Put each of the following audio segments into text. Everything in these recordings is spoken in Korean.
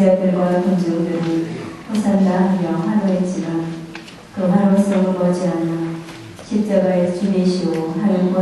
제자들과 군중들은 호산나 하며 환호했지만 그 환호성은 머지않아 십자가의 주이시오 하는 고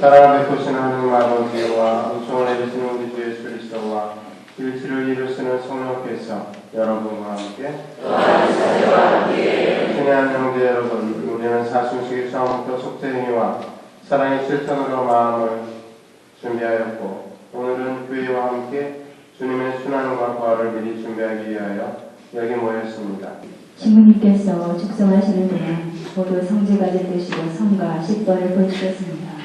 베푸시는 하나님 아버지와 은총을 내리시는 우리 주 예수 그리스도와 일치를 이루시는 성령께서 여러분과 함께 친한 형제 여러분 우리는 사순식의 처음부터 속죄행위와 사랑의 실천으로 마음을 준비하였고 오늘은 교회와 함께 주님의 순환과 부활을 미리 준비하기 위하여 여기 모였습니다. 신부님께서 축성하시는 동안 모두 성지가를 드시고 성과 식번을 보시겠습니다.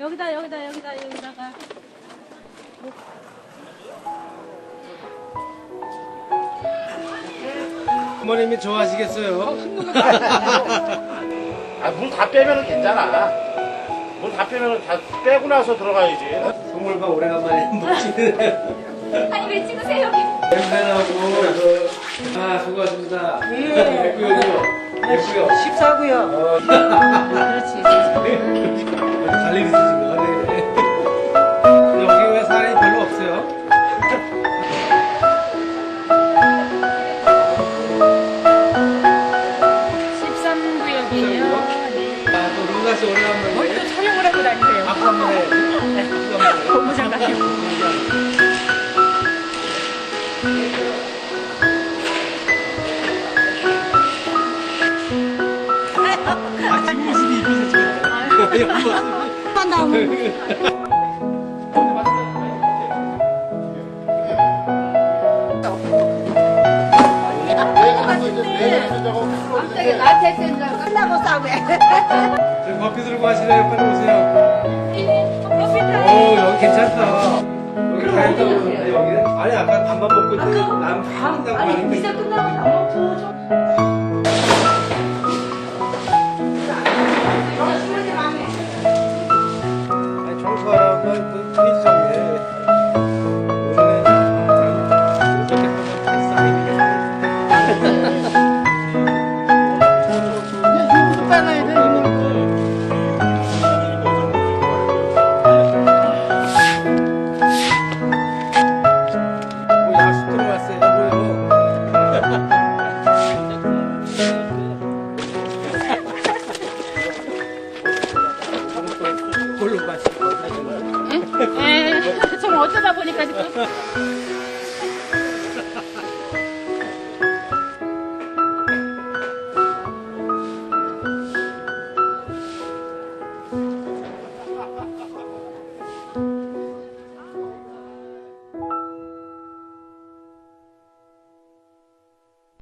여기다 여기다 여기다 여기다가 부모님이 좋아하시겠어요? 아, 물 다 빼면은 괜찮아. 물 다 빼면은 다 빼고 나서 들어가야지. 선물과 오래간만에 묵치는 아니 왜 찍으세요? 냄새나고 이거 아 수고하십니다. 예쁘요 예쁘요. 14구요. 그렇지 잘 있으신 거 네. 여기 왜 사람이 별로 없어요? 구역이에요 아또 루가 씨 오래간만에 뭘또 촬영을 하고 다니세요 박수 한번 해. 박수 한번 해. 고무장갑 아 갑자기 나한테 끝나고 싸우게 저 커피 들고 하시래요. 빨리 오세요. 오 여기 괜찮다. 여기 다 했다고 그러는데 여기는 아니 아까 밥만 먹고 난 한다고 하는데. 이제 끝나고 밥 먹고 좀 에, 좀 어쩌다 보니까 지금